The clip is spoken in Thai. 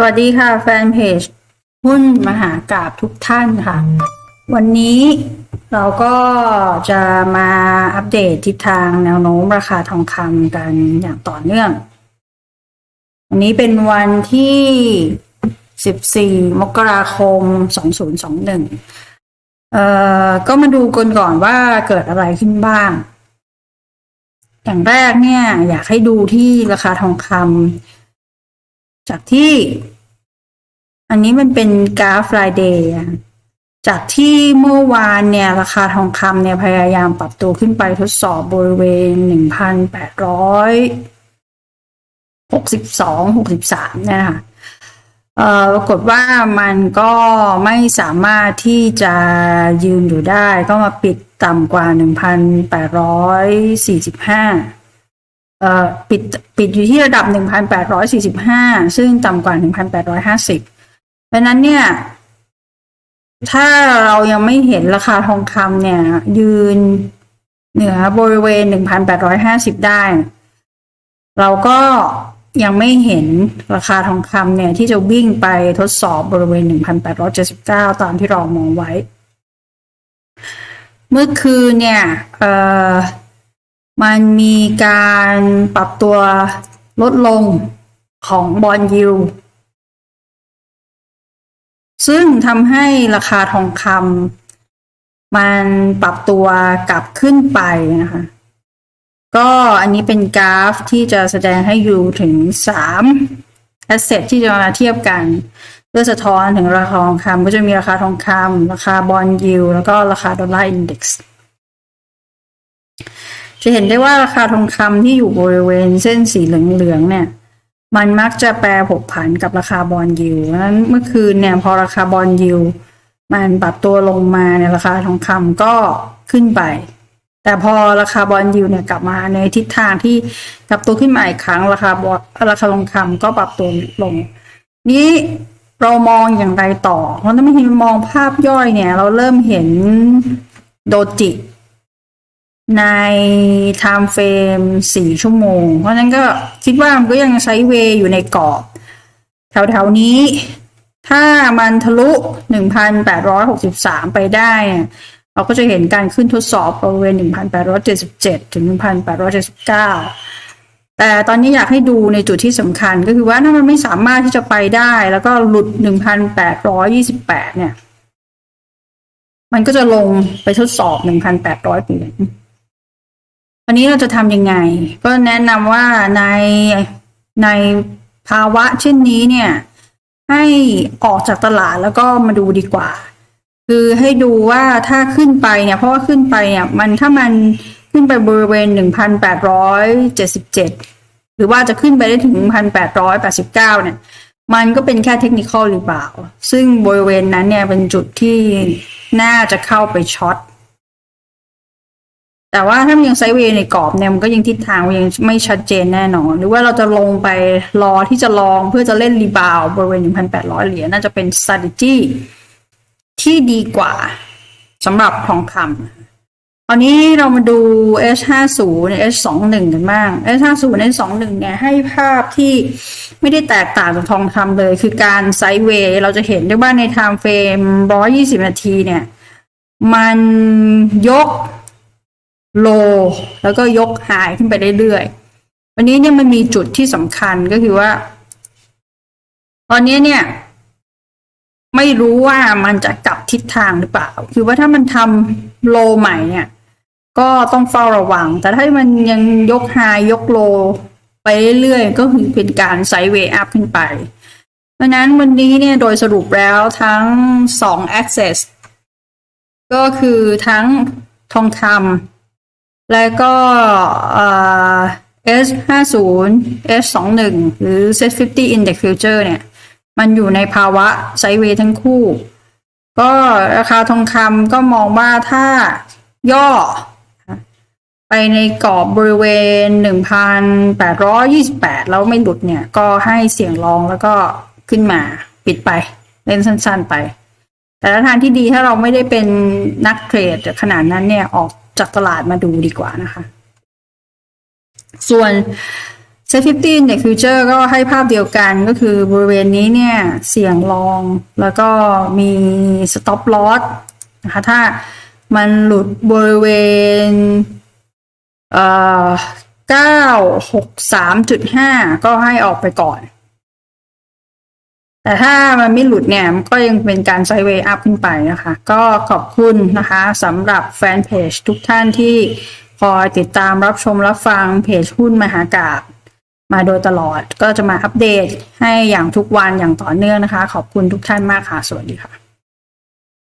สวัสดีค่ะแฟนเพจหุ้นมหากราบทุกท่านค่ะ วันนี้เราก็จะมาอัปเดตทิศทางแนวโน้มราคาทองคำกันอย่างต่อเนื่อง วันนี้เป็นวันที่ 14 มกราคม 2021 เอ่อ ก็มาดูกันก่อนว่าเกิดอะไรขึ้นบ้าง อย่างแรกเนี่ย อยากให้ดูที่ราคาทองคำ จากที่ อันนี้มันเป็นกราฟรายเดย์จากที่เมื่อวานเนี่ยราคาทองคำเนี่ยพยายามปรับตัวขึ้นไปทดสอบบริเวณหนึ่งพันแปดร้อยหกสิบสองหกสิบสามเนี่ยนะคะเอ่อปรากฏว่ามันก็ไม่สามารถที่จะยืนอยู่ได้ ก็มาปิดต่ำกว่าหนึ่งพันแปิดปิดอยู่ที่ระดับ 1,845 ซึ่งต่ำกว่า 1,850 เพราะนั้นเนี่ย ถ้าเรายังไม่เห็นราคาทองคำเนี่ย ยืนเหนือบริเวณ 1,850 ได้ เราก็ยังไม่เห็นราคาทองคำเนี่ย ที่จะวิ่งไปทดสอบบริเวณ 1,879 ตามที่เรามองไว้ เมื่อคืนเนี่ย เอ่อ มันมีการปรับตัวลดลงของบอลยิวซึ่งทำให้ราคาทองคำมันปรับตัวกลับขึ้นไปนะคะ ก็อันนี้เป็นกราฟที่จะแสดงให้อยู่ถึงสามแอสเซทที่จะมาเทียบกัน เพื่อสะท้อนถึงราคาทองคำก็จะมีราคาทองคำราคาบอลยิวแล้วก็ราคาดอลลาร์อินด็กซ์ จะเห็นได้ว่าราคาทองคำที่อยู่บริเวณเส้นสีเหลืองๆเนี่ย มันมักจะแปรผกผันกับราคาบอลยิวเพราะนั้นเมื่อคืนเนี่ยพอราคาบอลยิวมันปรับตัวลงมาเนี่ยราคาทองคำก็ขึ้นไป แต่พอราคาบอลยิวเนี่ยกลับมาในทิศทางที่กลับตัวขึ้นมาอีกครั้งราคาบอลราคาทองคำก็ปรับตัวลง นี้เรามองอย่างไรต่อ เพราะถ้าไม่เห็นมองภาพย่อยเนี่ย เราเริ่มเห็นโดจิ ในไทม์เฟรมสี่ชั่วโมง เพราะฉะนั้นก็คิดว่ามันก็ยังไซเวย์อยู่ในกรอบ แถวๆนี้ ถ้ามันทะลุ 1,863 ไปได้เนี่ยเราก็จะเห็นการขึ้นทดสอบบริเวณ 1,877 ถึง 1,879 แต่ตอนนี้อยากให้ดูในจุดที่สำคัญก็คือว่าถ้ามันไม่สามารถที่จะไปได้ แล้วก็หลุด 1,828 เนี่ย มันก็จะลงไปทดสอบ 1,800เหรียญ วันนี้เราจะทำยังไง ก็แนะนำว่าในในภาวะเช่นนี้เนี่ย ให้ออกจากตลาดแล้วก็มาดูดีกว่า คือให้ดูว่าถ้าขึ้นไปเนี่ย เพราะว่าขึ้นไปเนี่ยมันถ้ามันขึ้นไปบริเวณ 1,877 หรือว่าจะขึ้นไปได้ถึง 1,889 เนี่ย มันก็เป็นแค่เทคนิคอลหรือเปล่า ซึ่งบริเวณนั้นเนี่ยเป็นจุดที่น่าจะเข้าไปช็อต แต่ว่าถ้ามันยังไซเวย์ในกรอบเนี่ยมันก็ยังทิศทางมันยังไม่ชัดเจนแน่นอน หรือว่าเราจะลงไปรอที่จะลองเพื่อจะเล่นรีบาวบริเวณ 1,800 เหรียญน่าจะเป็น strategy ที่ดีกว่าสำหรับทองคำตอนนี้เรามาดู S50 S21 กันบ้าง S50 S21 เนี่ยให้ภาพที่ไม่ได้แตกต่างจากทองคำเลย คือการไซเวย์เราจะเห็นได้ว่าในไทม์เฟรม 120 นาทีเนี่ย มันยก โล แล้วก็ยกหายขึ้นไปเรื่อยๆ วันนี้เนี่ยมันมีจุดที่สำคัญก็คือว่า ตอนนี้เนี่ย ไม่รู้ว่ามันจะกลับทิศทางหรือเปล่า คือว่าถ้ามันทำโลใหม่เนี่ย ก็ต้องเฝ้าระวัง แต่ถ้ามันยังยกไฮยกโล ไปเรื่อยๆ ก็คือเป็นการไซด์เวย์อัพขึ้นไป เพราะนั้นวันนี้เนี่ยโดยสรุปแล้วทั้งสอง access ก็คือทั้งทองคำ แล้วก็ S 5 0 S 2 1หรือ Set 50 Index Future เนี่ย มันอยู่ในภาวะไซเวย์ทั้งคู่ ก็ราคาทองคำก็มองว่าถ้าย่อ ไปในกรอบบริเวณ 1,828 แล้วไม่หลุดเนี่ย ก็ให้เสี่ยงลองแล้วก็ขึ้นมาปิดไป เล่นสั้นๆไป แต่ทางที่ดีถ้าเราไม่ได้เป็นนักเทรดขนาดนั้นเนี่ยออก จากตลาดมาดูดีกว่านะคะ ส่วนเซฟตี้ในฟิวเจอร์ก็ให้ภาพเดียวกันก็คือบริเวณนี้เนี่ย เสี่ยงลองแล้วก็มี stop loss นะคะ ถ้ามันหลุดบริเวณเอ่อ963.5 ก็ให้ออกไปก่อน แต่ถ้ามันไม่หลุดเนี่ยมันก็ยังเป็นการไซด์เวย์อัพขึ้นไปนะคะ ก็ขอบคุณนะคะสำหรับแฟนเพจทุกท่านที่คอยติดตามรับชมรับฟังเพจหุ้นมหากาบมาโดยตลอดก็จะมาอัปเดตให้อย่างทุกวันอย่างต่อเนื่องนะคะ ขอบคุณทุกท่านมากค่ะ สวัสดีค่ะ